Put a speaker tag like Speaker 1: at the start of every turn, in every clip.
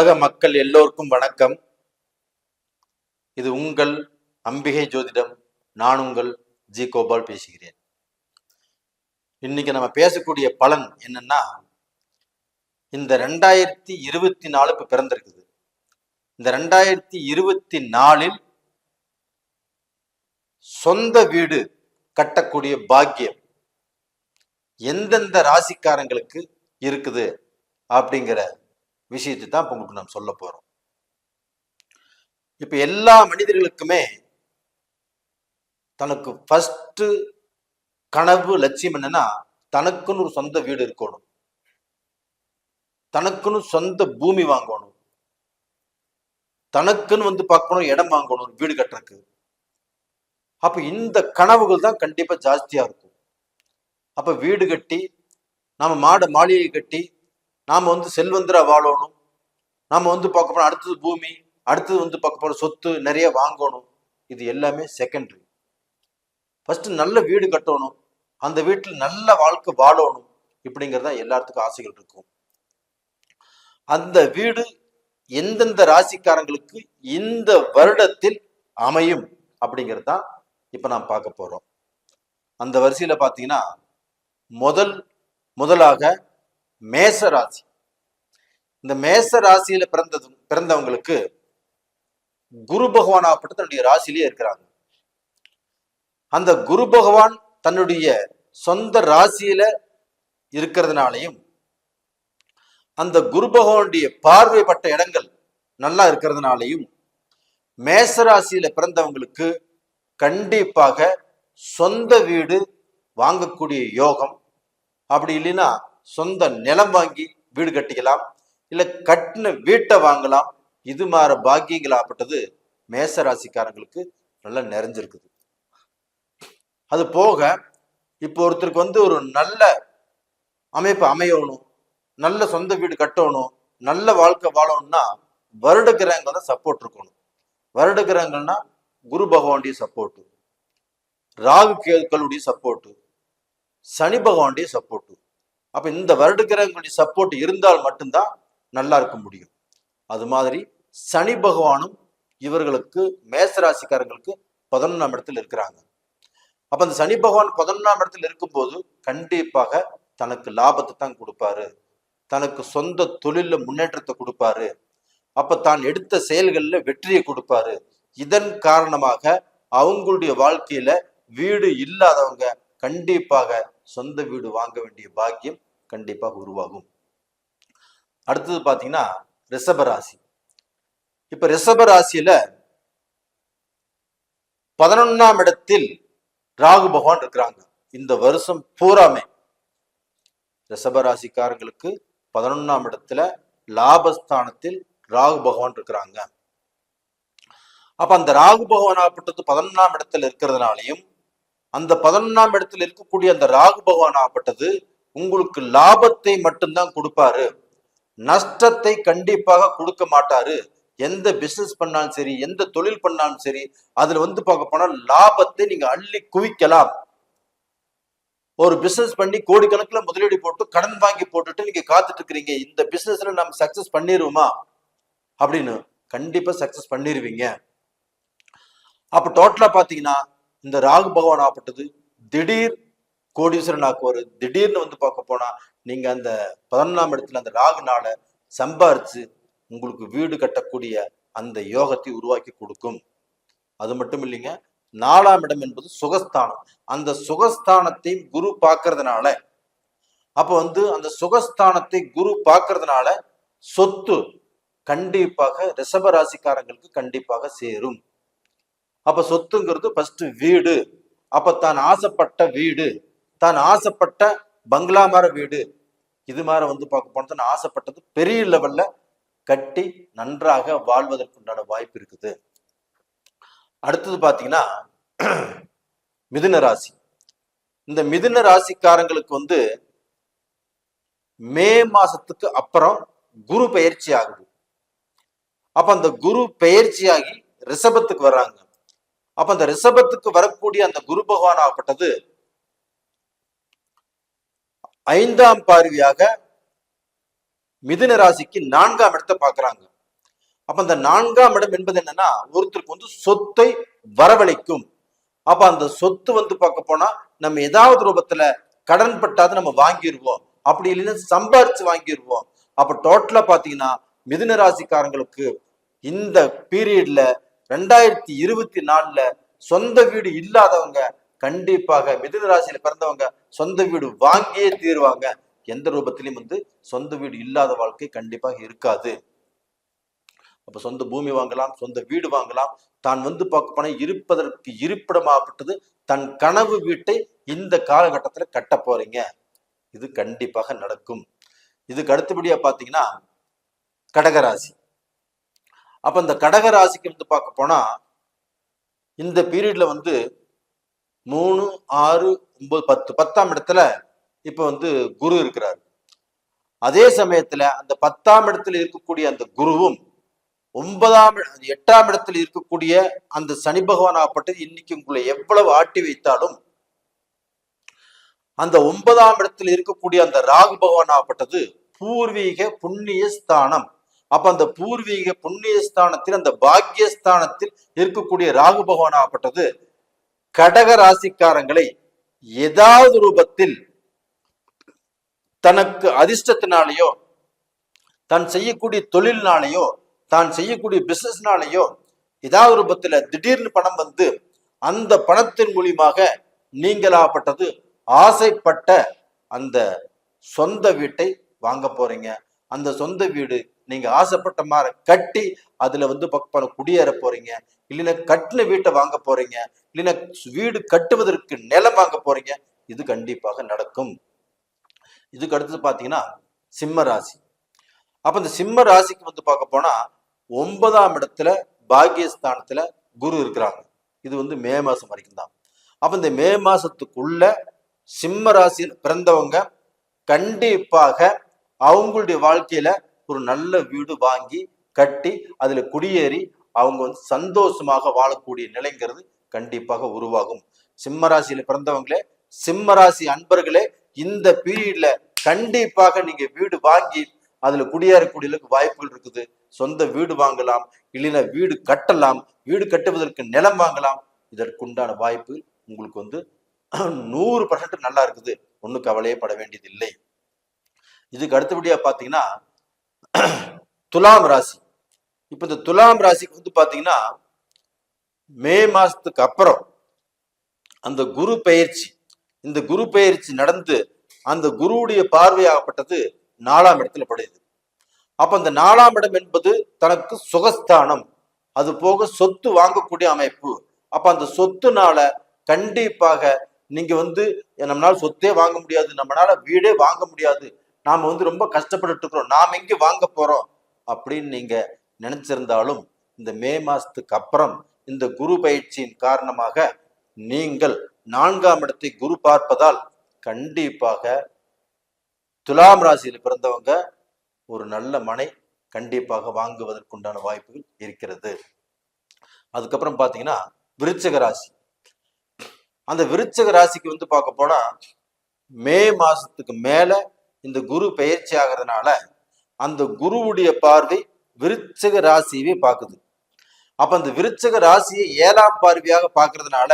Speaker 1: உலக மக்கள் எல்லோருக்கும் வணக்கம். இது உங்கள் அம்பிகை ஜோதிடம். நான் உங்கள் ஜி கோபால் பேசுகிறேன். இன்னைக்கு நம்ம பேசக்கூடிய பலன் என்னன்னா இந்த ரெண்டாயிரத்தி இருபத்தி நாலு இப்ப பிறந்திருக்குது. இந்த ரெண்டாயிரத்தி இருபத்தி நாலில் சொந்த வீடு கட்டக்கூடிய பாக்கியம் எந்தெந்த ராசிக்காரங்களுக்கு இருக்குது அப்படிங்கிற விஷயத்தை தான் இப்போ உங்களுக்கு நம்ம சொல்ல போறோம். இப்போ எல்லா மனிதர்களுக்குமே தனக்கு ஃபஸ்ட்டு கனவு லட்சியம் என்னன்னா தனக்குன்னு ஒரு சொந்த வீடு இருக்கணும். தனக்குன்னு சொந்த பூமி வாங்கணும். தனக்குன்னு வந்து பார்க்கணும் இடம் வாங்கணும் ஒரு வீடு கட்டுறதுக்கு. அப்போ இந்த கனவுகள் தான் கண்டிப்பாக ஜாஸ்தியாக இருக்கும். அப்போ வீடு கட்டி நம்ம மாடு மாளிகை கட்டி நாம் வந்து செல்வந்தராக வாழணும். நாம் வந்து பார்க்க போனால் அடுத்தது பூமி அடுத்தது வந்து பார்க்க போனால் சொத்து நிறைய வாங்கணும். இது எல்லாமே செகண்டரி ஃபஸ்ட்டு நல்ல வீடு கட்டணும். அந்த வீட்டில் நல்ல வாழ்க்கை வாழணும். இப்படிங்கிறதா எல்லாத்துக்கும் ஆசைகள் இருக்கும். அந்த வீடு எந்தெந்த ராசிக்காரங்களுக்கு இந்த வருடத்தில் அமையும் அப்படிங்கிறது தான் இப்போ நாம் பார்க்க போகிறோம் அந்த வரிசையில் பார்த்தீங்கன்னா முதல் முதலாக மேச ராசி இந்த மேச ராசியில பிறந்தது பிறந்தவங்களுக்கு குரு பகவான் ஆகப்பட்டு தன்னுடைய ராசியிலே இருக்கிறாங்க. அந்த குரு பகவான் தன்னுடைய சொந்த ராசியில இருக்கிறதுனாலையும் அந்த குரு பகவானுடைய பார்வைப்பட்ட இடங்கள் நல்லா இருக்கிறதுனாலையும் மேச ராசியில பிறந்தவங்களுக்கு கண்டிப்பாக சொந்த வீடு வாங்கக்கூடிய யோகம். அப்படி இல்லைன்னா சொந்த நிலம் வாங்கி வீடு கட்டிக்கலாம் இல்ல கட்டின வீட்டை வாங்கலாம். இது மாற பாக்கியங்கள் ஆப்பட்டது மேச ராசிக்காரங்களுக்கு நல்லா நிறைஞ்சிருக்குது. அது போக இப்போ ஒருத்தருக்கு வந்து ஒரு நல்ல அமைப்பு அமையணும் நல்ல சொந்த வீடு கட்டணும் நல்ல வாழ்க்கை வாழணும்னா வருட கிரகங்கள் தான் சப்போர்ட் இருக்கணும். வருட கிரகங்கள்னா குரு பகவானுடைய சப்போர்ட்டு ராகு கேதுக்களுடைய சப்போர்ட்டு சனி பகவானுடைய சப்போர்ட்டு அப்ப இந்த வருட கிரகங்களுடைய சப்போர்ட் இருந்தால் மட்டும்தான் நல்லா இருக்க முடியும். அது மாதிரி சனி பகவானும் இவர்களுக்கு மேசராசிக்காரங்களுக்கு பதினொன்றாம் இடத்துல இருக்கிறாங்க. அப்ப அந்த சனி பகவான் பதினொன்றாம் இடத்துல இருக்கும்போது கண்டிப்பாக தனக்கு லாபத்தை தான் கொடுப்பாரு. தனக்கு சொந்த தொழில முன்னேற்றத்தை கொடுப்பாரு. அப்ப தான் எடுத்த செயல்கள்ல வெற்றியை கொடுப்பாரு. இதன் காரணமாக அவங்களுடைய வாழ்க்கையில வீடு இல்லாதவங்க கண்டிப்பாக சொந்த வீடு வாங்க வேண்டிய பாக்கியம் கண்டிப்பாக உருவாகும். அடுத்தது பாத்தீங்கன்னா ரிஷபராசி இப்ப ரிஷபராசியில பதினொன்னாம் இடத்தில் ராகு பகவான் இருக்கிறாங்க. இந்த வருஷம் பூராமே ரிஷபராசிக்காரங்களுக்கு பதினொன்னாம் இடத்துல லாபஸ்தானத்தில் ராகு பகவான் இருக்கிறாங்க. அப்ப அந்த ராகு பகவான் ஆகப்பட்டது பதினொன்னாம் இடத்துல இருக்கிறதுனாலையும் அந்த பதினொன்னாம் இடத்துல இருக்கக்கூடிய அந்த ராகு பகவான் ஆகப்பட்டது உங்களுக்கு லாபத்தை மட்டும்தான் கொடுப்பாரு. நஷ்டத்தை கண்டிப்பாக கொடுக்க மாட்டாரு. எந்த பிசினஸ் பண்ணாலும் சரி எந்த தொழில் பண்ணாலும் சரி அதுல வந்து பார்க்க போனா லாபத்தை நீங்க அள்ளி குவிக்கலாம். ஒரு பிசினஸ் பண்ணி கோடிக்கணக்கில் முதலீடு போட்டு கடன் வாங்கி போட்டுட்டு நீங்க காத்துட்டு இருக்கிறீங்க. இந்த பிசினஸ்ல நம்ம சக்சஸ் பண்ணிடுவோமா அப்படின்னு கண்டிப்பா சக்சஸ் பண்ணிடுவீங்க அப்ப டோட்டலா பாத்தீங்கன்னா இந்த ராகு பகவான் ஆப்பட்டது திடீர் கோடீஸ்வரன் ஆக்குவார். திடீர்னு வந்து பார்க்க போனா நீங்க அந்த பதினொன்றாம் இடத்துல அந்த ராகு நாளை சம்பாரிச்சு உங்களுக்கு வீடு கட்டக்கூடிய அந்த யோகத்தை உருவாக்கி கொடுக்கும். அது மட்டும் இல்லைங்க நாலாம் இடம் என்பது சுகஸ்தானம். அந்த சுகஸ்தானத்தை குரு பார்க்கறதுனால அப்ப வந்து அந்த சுகஸ்தானத்தை குரு பார்க்கறதுனால சொத்து கண்டிப்பாக ரிஷப ராசிக்காரங்களுக்கு கண்டிப்பாக சேரும். அப்ப சொத்துங்கிறது ஃபர்ஸ்ட் வீடு. அப்ப தான் ஆசைப்பட்ட வீடு. தான் ஆசைப்பட்ட பங்களா மர வீடு. இது மாதிரி வந்து பார்க்க போனது நான் ஆசைப்பட்டது பெரிய லெவல்ல கட்டி நன்றாக வாழ்வதற்குண்டான வாய்ப்பு இருக்குது. அடுத்தது பார்த்தீங்கன்னா மிதுன ராசி. இந்த மிதுன ராசிக்காரங்களுக்கு வந்து மே மாசத்துக்கு அப்புறம் குரு பயிற்சி ஆகுது. அப்ப அந்த குரு பயிற்சியாகி ரிஷபத்துக்கு வர்றாங்க. அப்ப அந்த ரிஷபத்துக்கு வரக்கூடிய அந்த குரு பகவான் ஆகப்பட்டது ஐந்தாம் பார்வையாக மிதுன ராசிக்கு நான்காம் இடத்தை பாக்குறாங்க அப்ப அந்த நான்காம் இடம் என்பது என்னன்னா ஒருத்தருக்கு வந்து சொத்தை வரவழைக்கும். அப்ப அந்த சொத்து வந்து பார்க்க போனா நம்ம ஏதாவது ரூபத்துல கடன் பட்டாது நம்ம வாங்கிடுவோம் அப்படி இல்லைன்னா சம்பாரிச்சு வாங்கிடுவோம் அப்ப டோட்டலா பாத்தீங்கன்னா மிதுன ராசிக்காரங்களுக்கு இந்த பீரியட்ல ரெண்டாயிரத்தி இருபத்தி நாலுல சொந்த வீடு இல்லாதவங்க கண்டிப்பாக மிதுன ராசியில பிறந்தவங்க சொந்த வீடு வாங்கியே தீருவாங்க. எந்த ரூபத்திலையும் வந்து சொந்த வீடு இல்லாத வாழ்க்கை கண்டிப்பாக இருக்காது. அப்ப சொந்த பூமி வாங்கலாம் சொந்த வீடு வாங்கலாம். தான் வந்து பார்க்க போனா இருப்பதற்கு இருப்பிடமாகப்பட்டது. தன் கனவு வீட்டை இந்த காலகட்டத்துல கட்ட போறீங்க. இது கண்டிப்பாக நடக்கும். இதுக்கு அடுத்தபடியா பாத்தீங்கன்னா கடகராசி. அப்ப இந்த கடக ராசிக்கு வந்து பார்க்க போனா இந்த பீரியட்ல வந்து மூணு ஆறு ஒன்பது பத்து பத்தாம் இடத்துல இப்ப வந்து குரு இருக்கிறார். அதே சமயத்துல அந்த பத்தாம் இடத்துல இருக்கக்கூடிய அந்த குருவும் ஒன்பதாம் எட்டாம் இடத்தில் இருக்கக்கூடிய அந்த சனி பகவான் ஆகப்பட்டது இன்னைக்கு உங்களை எவ்வளவு ஆட்டி வைத்தாலும் அந்த ஒன்பதாம் இடத்தில் இருக்கக்கூடிய அந்த ராகு பகவான் ஆப்பட்டது பூர்வீக புண்ணிய ஸ்தானம். அப்ப அந்த பூர்வீக புண்ணியஸ்தானத்தில் அந்த பாக்கியஸ்தானத்தில் இருக்கக்கூடிய ராகு பகவான் ஆகப்பட்டது. கடக ராசிக்காரங்களை ஏதாவது ரூபத்தில் தனக்கு அதிர்ஷ்டத்தினாலேயோ தான் செய்யக்கூடிய தொழில்னாலேயோ தான் செய்யக்கூடிய பிசினஸ்னாலேயோ ஏதாவது ரூபத்துல திடீர்னு பணம் வந்து அந்த பணத்தின் மூலியமாக நீங்களாகப்பட்டது ஆசைப்பட்ட அந்த சொந்த வீட்டை வாங்க போறீங்க. அந்த சொந்த வீடு நீங்க ஆசைப்பட்ட மாதிரி கட்டி அதுல வந்து பக்கம் குடியேற போறீங்க. இல்லைன்னா கட்டின வீட்டை வாங்க போறீங்க. இல்லைன்னா வீடு கட்டுவதற்கு நிலம் வாங்க போறீங்க. இது கண்டிப்பாக நடக்கும். இதுக்கு அடுத்தது பாத்தீங்கன்னா சிம்ம ராசி. அப்ப இந்த சிம்ம ராசிக்கு வந்து பார்க்க போனா ஒன்பதாம் இடத்துல பாகியஸ்தானத்துல குரு இருக்கிறாங்க. இது வந்து மே மாசம் வரைக்கும் தான். அப்ப இந்த மே மாசத்துக்குள்ள சிம்ம ராசியில் பிறந்தவங்க கண்டிப்பாக அவங்களுடைய வாழ்க்கையில ஒரு நல்ல வீடு வாங்கி கட்டி அதுல குடியேறி அவங்க வந்து சந்தோஷமாக வாழக்கூடிய நிலைங்கிறது கண்டிப்பாக உருவாகும். சிம்மராசியில பிறந்தவங்களே சிம்மராசி அன்பர்களே இந்த பீரியட்ல கண்டிப்பாக நீங்க வீடு வாங்கி அதுல குடியேறக்கூடியதுக்கு வாய்ப்புகள் இருக்குது. சொந்த வீடு வாங்கலாம் இல்லைன்னா வீடு கட்டலாம் வீடு கட்டுவதற்கு நிலம் வாங்கலாம். இதற்குண்டான வாய்ப்பு உங்களுக்கு வந்து நூறு பர்சன்ட் நல்லா இருக்குது. ஒன்றும் கவலையே பட வேண்டியது இல்லை இதுக்கு அடுத்தபடியா பாத்தீங்கன்னா துலாம் ராசி. இப்ப இந்த துலாம் ராசிக்கு வந்து பாத்தீங்கன்னா மே மாசத்துக்கு அப்புறம் அந்த குரு பெயர்ச்சி இந்த குரு பெயர்ச்சி நடந்து அந்த குருவுடைய பார்வையாகப்பட்டது நாலாம் இடத்துல படையுது அப்ப அந்த நாலாம் இடம் என்பது தனக்கு சுகஸ்தானம். அது போக சொத்து வாங்கக்கூடிய அமைப்பு. அப்ப அந்த சொத்துனால கண்டிப்பாக நீங்க வந்து நம்மளால சொத்தே வாங்க முடியாது. நம்மளால வீடே வாங்க முடியாது. நாம வந்து ரொம்ப கஷ்டப்பட்டுட்டு இருக்கிறோம். நாம் எங்கே வாங்க போறோம்? அப்படின்னு நீங்க நினைச்சிருந்தாலும் இந்த மே மாசத்துக்கு அப்புறம் இந்த குரு பயிற்சியின் காரணமாக நீங்கள் நான்காம் இடத்தை குரு பார்ப்பதால் கண்டிப்பாக துலாம் ராசியில் பிறந்தவங்க ஒரு நல்ல மனை கண்டிப்பாக வாங்குவதற்குண்டான வாய்ப்புகள் இருக்கிறது. அதுக்கப்புறம் பார்த்தீங்கன்னா விருச்சக ராசி. அந்த விருச்சக ராசிக்கு வந்து பார்க்க போனா மே மாசத்துக்கு மேல இந்த குரு பெயர்ச்சி ஆகிறதுனால அந்த குருவுடைய பார்வை விருச்சக ராசியவே பார்க்குது அப்ப அந்த விருச்சக ராசியை ஏழாம் பார்வையாக பார்க்கறதுனால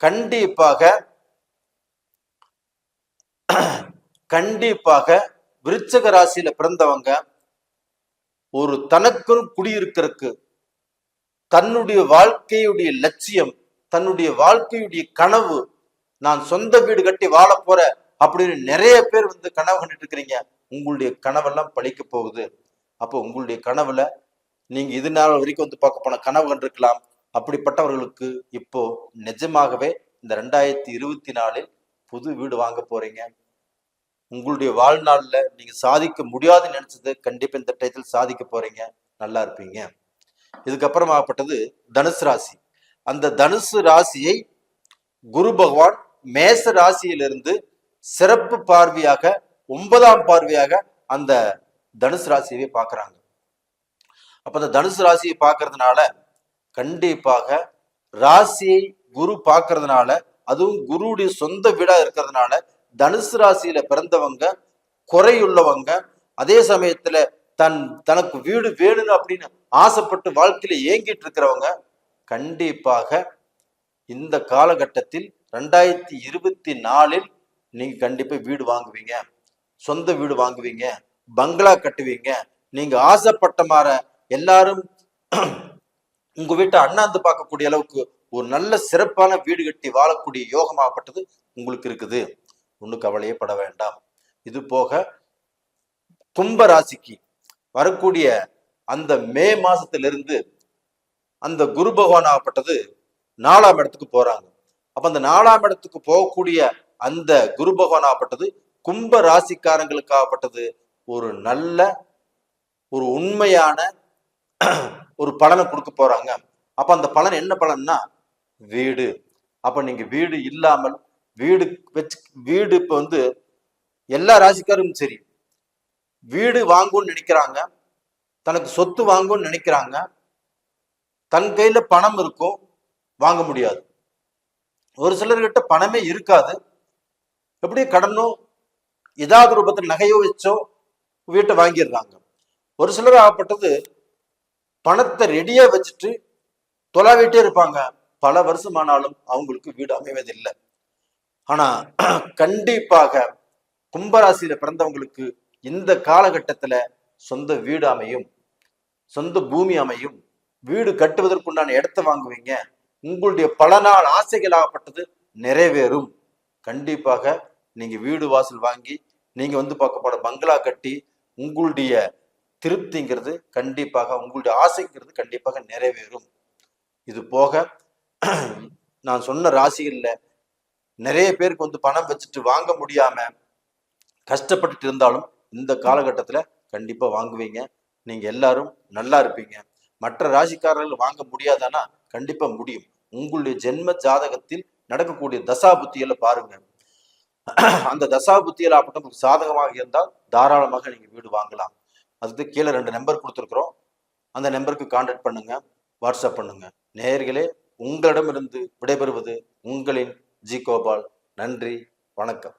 Speaker 1: கண்டிப்பாக கண்டிப்பாக விருச்சக ராசியில பிறந்தவங்க ஒரு தனக்குன்னு குடியிருக்கிறதுக்கு தன்னுடைய வாழ்க்கையுடைய லட்சியம் தன்னுடைய வாழ்க்கையுடைய கனவு நான் சொந்த வீடு கட்டி வாழ போற அப்படின்னு நிறைய பேர் வந்து கனவு கண்டுட்டு இருக்கிறீங்க. உங்களுடைய கனவெல்லாம் பழிக்க போகுது. அப்போ உங்களுடைய கனவுல நீங்க இது நாள் வரைக்கும் வந்து பார்க்க போன கனவு கண்டிருக்கலாம். அப்படிப்பட்டவர்களுக்கு இப்போ நிஜமாகவே இந்த ரெண்டாயிரத்தி இருபத்தி நாலில் புது வீடு வாங்க போறீங்க. உங்களுடைய வாழ்நாள்ல நீங்க சாதிக்க முடியாதுன்னு நினைச்சது கண்டிப்பா இந்த டயத்தில் சாதிக்க போறீங்க. நல்லா இருப்பீங்க. இதுக்கப்புறமாகப்பட்டது தனுசு ராசி. அந்த தனுசு ராசியை குரு பகவான் மேச ராசியிலிருந்து சிறப்பு பார்வையாக ஒன்பதாம் பார்வையாக அந்த தனுசு ராசியவே பார்க்கறாங்க. அப்ப அந்த தனுசு ராசியை பார்க்கறதுனால கண்டிப்பாக ராசியை குரு பார்க்கறதுனால அதுவும் குருவுடைய சொந்த வீடா இருக்கிறதுனால தனுசு ராசியில பிறந்தவங்க குறையுள்ளவங்க அதே சமயத்துல தன் தனக்கு வீடு வேணும்னு அப்படின்னு ஆசைப்பட்டு வாழ்க்கையில ஏங்கிட்டு இருக்கிறவங்க கண்டிப்பாக இந்த காலகட்டத்தில் ரெண்டாயிரத்தி இருபத்தி நாலில் நீங்க கண்டிப்பா வீடு வாங்குவீங்க. சொந்த வீடு வாங்குவீங்க. பங்களா கட்டுவீங்க. நீங்க ஆசைப்பட்ட மாற எல்லாரும் உங்க வீட்டை அண்ணாந்து பார்க்கக்கூடிய அளவுக்கு ஒரு நல்ல சிறப்பான வீடு கட்டி வாழக்கூடிய யோகமாகப்பட்டது உங்களுக்கு இருக்குது. ஒன்றும் கவலையே பட வேண்டாம். இது போக கும்ப ராசிக்கு வரக்கூடிய அந்த மே மாசத்திலிருந்து அந்த குரு பகவான் ஆகப்பட்டது நாலாம் இடத்துக்கு போறாங்க. அப்ப அந்த நாலாம் இடத்துக்கு போகக்கூடிய அந்த குரு பகவானாகப்பட்டது கும்ப ராசிக்காரங்களுக்காகப்பட்டது ஒரு நல்ல ஒரு உண்மையான ஒரு பலனை கொடுக்க போறாங்க. அப்ப அந்த பலன் என்ன பலன்னா வீடு. அப்ப நீங்க வீடு இல்லாமல் வீடு வச்சு வீடு இப்ப வந்து எல்லா ராசிக்காரும் சரி. வீடு வாங்கும்னு நினைக்கிறாங்க. தனக்கு சொத்து வாங்கும்னு நினைக்கிறாங்க. தன் கையில பணம் இருக்கும் வாங்க முடியாது. ஒரு சிலர்கிட்ட பணமே இருக்காது. எப்படி கடனோ ஏதாவது ரூபத்தில் நகையோ வச்சோ வீட்டை வாங்கிடுறாங்க. ஒரு சிலர் ஆகப்பட்டது பணத்தை ரெடியா வச்சுட்டு தொலாவிட்டே இருப்பாங்க. பல வருஷமானாலும் அவங்களுக்கு வீடு அமைவதில்லை. ஆனா கண்டிப்பாக கும்பராசியில பிறந்தவங்களுக்கு இந்த காலகட்டத்துல சொந்த வீடு அமையும் சொந்த பூமி அமையும் வீடு கட்டுவதற்குண்டான இடத்தை வாங்குவீங்க. உங்களுடைய பல நாள் ஆசைகளாகப்பட்டது நிறைவேறும். கண்டிப்பாக நீங்கள் வீடு வாசல் வாங்கி நீங்கள் வந்து பார்க்கப்போட பங்களா கட்டி உங்களுடைய திருப்திங்கிறது கண்டிப்பாக உங்களுடைய ஆசைங்கிறது கண்டிப்பாக நிறைவேறும். இது போக நான் சொன்ன ராசிகளில் நிறைய பேருக்கு வந்து பணம் வச்சுட்டு வாங்க முடியாம கஷ்டப்பட்டுட்டு இருந்தாலும் இந்த காலகட்டத்தில் கண்டிப்பாக வாங்குவீங்க. நீங்கள் எல்லாரும் நல்லா இருப்பீங்க. மற்ற ராசிக்காரர்கள் வாங்க முடியாதானா? கண்டிப்பாக முடியும். உங்களுடைய ஜென்ம ஜாதகத்தில் நடக்கக்கூடிய தசா புத்திகளை பாருங்க. அந்த தசா புத்தியில் ஆகட்டும் உங்களுக்கு சாதகமாக இருந்தால் தாராளமாக நீங்க வீடு வாங்கலாம். அதுக்கு கீழே ரெண்டு நம்பர் கொடுத்துருக்குறோம். அந்த நம்பருக்கு கான்டாக்ட் பண்ணுங்க. வாட்ஸ்அப் பண்ணுங்க. நேயர்களே உங்களிடமிருந்து விடைபெறுவது உங்களின் ஜி கோபால். நன்றி. வணக்கம்.